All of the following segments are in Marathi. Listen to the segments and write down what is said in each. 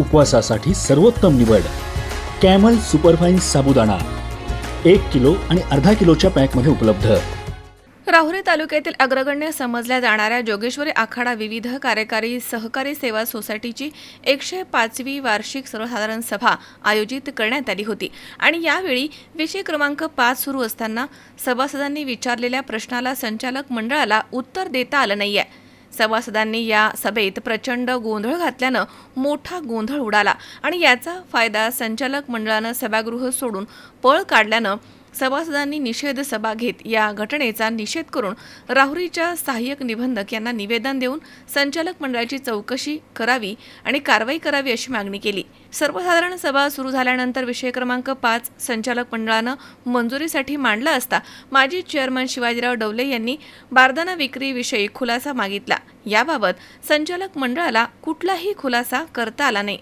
उपवासासाठी सर्वोत्तम निवड. कॅमल सुपरफाईन साबुदाणा. एक किलो आणि अर्धा किलोच्या पॅकमध्ये उपलब्ध. राहुरी तालुक्यातील अग्रगण्य समजल्या जाणाऱ्या जोगेश्वरी आखाडा विविध कार्यकारी सहकारी सेवा सोसायटीची एकशे पाचवी वार्षिक सर्वसाधारण सभा आयोजित करण्यात आली होती. आणि यावेळी विषय क्रमांक पाच सुरू असताना सभासदांनी विचारलेल्या प्रश्नाला संचालक मंडळाला उत्तर देता आलं नाही आहे सभासदांनी या सभेत प्रचंड गोंधळ घातल्यानं मोठा गोंधळ उडाला आणि याचा फायदा संचालक मंडळानं सभागृह सोडून पळ काढल्यानं सभासदांनी निषेध सभा घेत या घटनेचा निषेध करून राहुरीच्या सहाय्यक निबंधक यांना निवेदन देऊन संचालक मंडळाची चौकशी करावी आणि कारवाई करावी अशी मागणी केली. सर्वसाधारण सभा सुरू झाल्यानंतर विषय क्रमांक पाच संचालक मंडळानं मंजुरीसाठी मांडला असता माजी चेअरमन शिवाजीराव डवले यांनी बारदाना विक्रीविषयी खुलासा मागितला. याबाबत संचालक मंडळाला कुठलाही खुलासा करता आला नाही.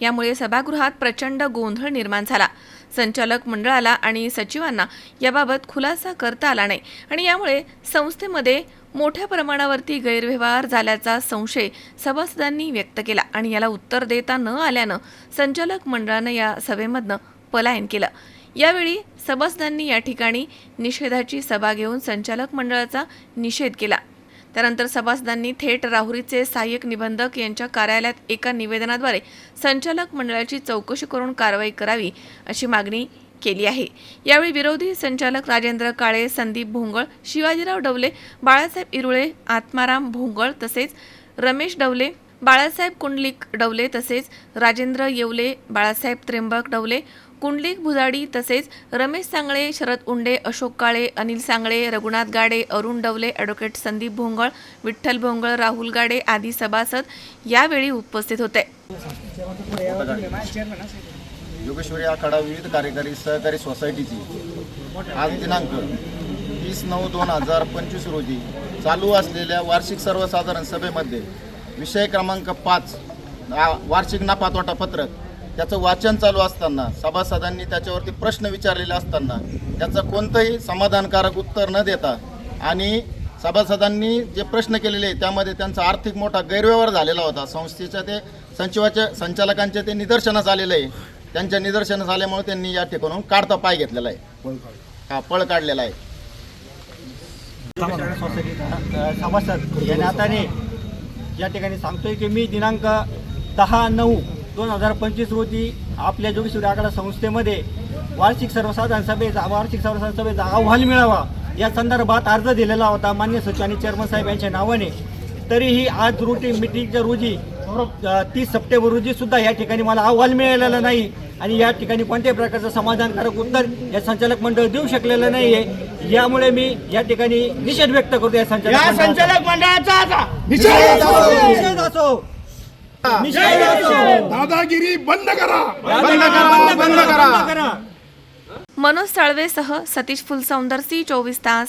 यामुळे सभागृहात प्रचंड गोंधळ निर्माण झाला. संचालक मंडळाला आणि सचिवांना याबाबत खुलासा करता आला नाही. आणि यामुळे संस्थेमध्ये मोठ्या प्रमाणावरती गैरव्यवहार झाल्याचा संशय सभासदांनी व्यक्त केला आणि याला उत्तर देता न आल्यानं संचालक मंडळानं या सभेमधनं पलायन केलं. यावेळी सभासदांनी या ठिकाणी निषेधाची सभा घेऊन संचालक मंडळाचा निषेध केला. त्यानंतर सभासदांनी थेट राहुरीचे सहाय्यक निबंधक यांच्या कार्यालयात एका निवेदनाद्वारे संचालक मंडळाची चौकशी करून कारवाई करावी अशी मागणी केली आहे. यावेळी विरोधी संचालक राजेंद्र काळे संदीप भोंगळ शिवाजीराव डवले बाळासाहेब इरुळे आत्माराम भोंगळ तसेच रमेश डवले बाळासाहेब कुंडलिक डवले तसेच राजेंद्र येवले बाळासाहेब त्र्यंबक डवले कुंडलिक भुजाडी तसेच रमेश सांगळे शरद उंडे अशोक काळे अनिल सांगळे रघुनाथ गाडे अरुण डवले ॲडव्होकेट संदीप भोंगळ विठ्ठल भोंगळ राहुल गाडे आदी सभासद यावेळी उपस्थित होते. योगेश्वरी आखाडा विविध कार्यकारी सहकारी सोसायटीची आज दिनांक वीस नऊ दोन हजार पंचवीस रोजी चालू असलेल्या वार्षिक सर्वसाधारण सभेमध्ये विषय क्रमांक पाच वार्षिक नफा तोटा पत्रक त्याचं वाचन चालू असताना सभासदांनी त्याच्यावरती प्रश्न विचारलेले असताना त्याचं कोणतंही समाधानकारक उत्तर न देता आणि सभासदांनी जे प्रश्न केलेले आहे त्यामध्ये त्यांचा आर्थिक मोठा गैरव्यवहार झालेला होता संस्थेच्या ते संचिवाच्या संचालकांचे ते निदर्शनास आलेलं आहे त्यांच्या निदर्शनास आल्यामुळे त्यांनी या ठिकाणून काढता पाय घेतलेला आहे हा पळ काढलेला आहे सभासद या नात्याने या ठिकाणी सांगतोय की मी दिनांक दहा नऊ दोन हजार पंचवीस रोजी आपल्या जोगेश्वरी आकडा संस्थेमध्ये वार्षिक सर्वसाधारण सभेचा वार्षिक सर्वसाधारण सभेचा अहवाल मिळावा. या संदर्भात अर्ज दिलेला होता मान्य सचिव आणि चेअरमन साहेब यांच्या नावाने. तरीही आज रुटीन मिटिंगच्या रोजी तीस सप्टेंबर रोजी सुद्धा या ठिकाणी मला अहवाल मिळालेला नाही. आणि या ठिकाणी कोणत्याही प्रकारचं समाधानकारक उत्तर या संचालक मंडळ देऊ शकलेलं नाहीये. यामुळे मी या ठिकाणी निषेध व्यक्त करतो या संचालक संचालक मंडळाचा निषेध असो दादागिरी बंद करा. बंद करा बंद करा. मनोज साळवेसह सतीश फुलसौंदर सी चोवीस तास.